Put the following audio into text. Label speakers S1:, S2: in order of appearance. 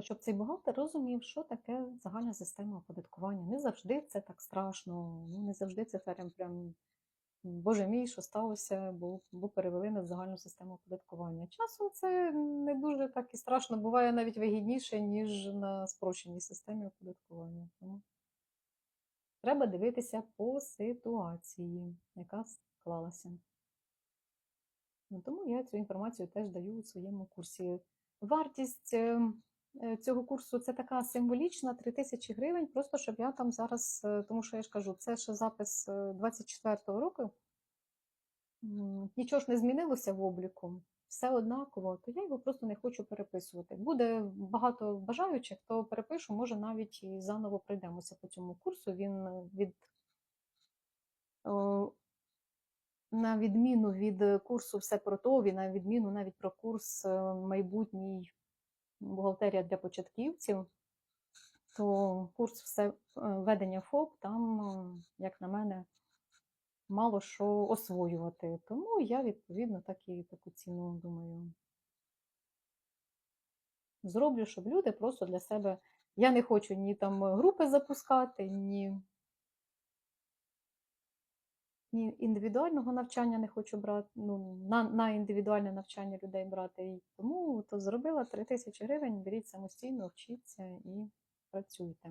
S1: Щоб цей бухгалтер розумів, що таке загальна система оподаткування. Не завжди це так страшно, ну не завжди це прям прям Боже мій, що сталося, бо, бо перевели на загальну систему оподаткування. Часом це не дуже так і страшно, буває навіть вигідніше, ніж на спрощеній системі оподаткування. Тому треба дивитися по ситуації, яка склалася. Ну, тому я цю інформацію теж даю у своєму курсі. Вартість е, е, цього курсу це така символічна 3 тисячі гривень, просто щоб я там зараз, е, тому що я ж кажу, це ще запис 24-го року. Нічого ж не змінилося в обліку, все однаково, то я його просто не хочу переписувати. Буде багато бажаючих, то перепишу, може навіть і заново пройдемося по цьому курсу. Він е, від на відміну від курсу все про ТОВ і на відміну навіть про курс е, майбутній бухгалтерія для початківців, то курс все е, ведення ФОП там, е, як на мене, мало що освоювати. Тому я, відповідно, так і таку ціну думаю. Зроблю, щоб люди просто для себе. Я не хочу ні там групи запускати, ні індивідуального навчання не хочу брати, ну, на, на індивідуальне навчання людей брати. І тому то зробила 3 тисячі гривень, беріть самостійно, вчіться і працюйте.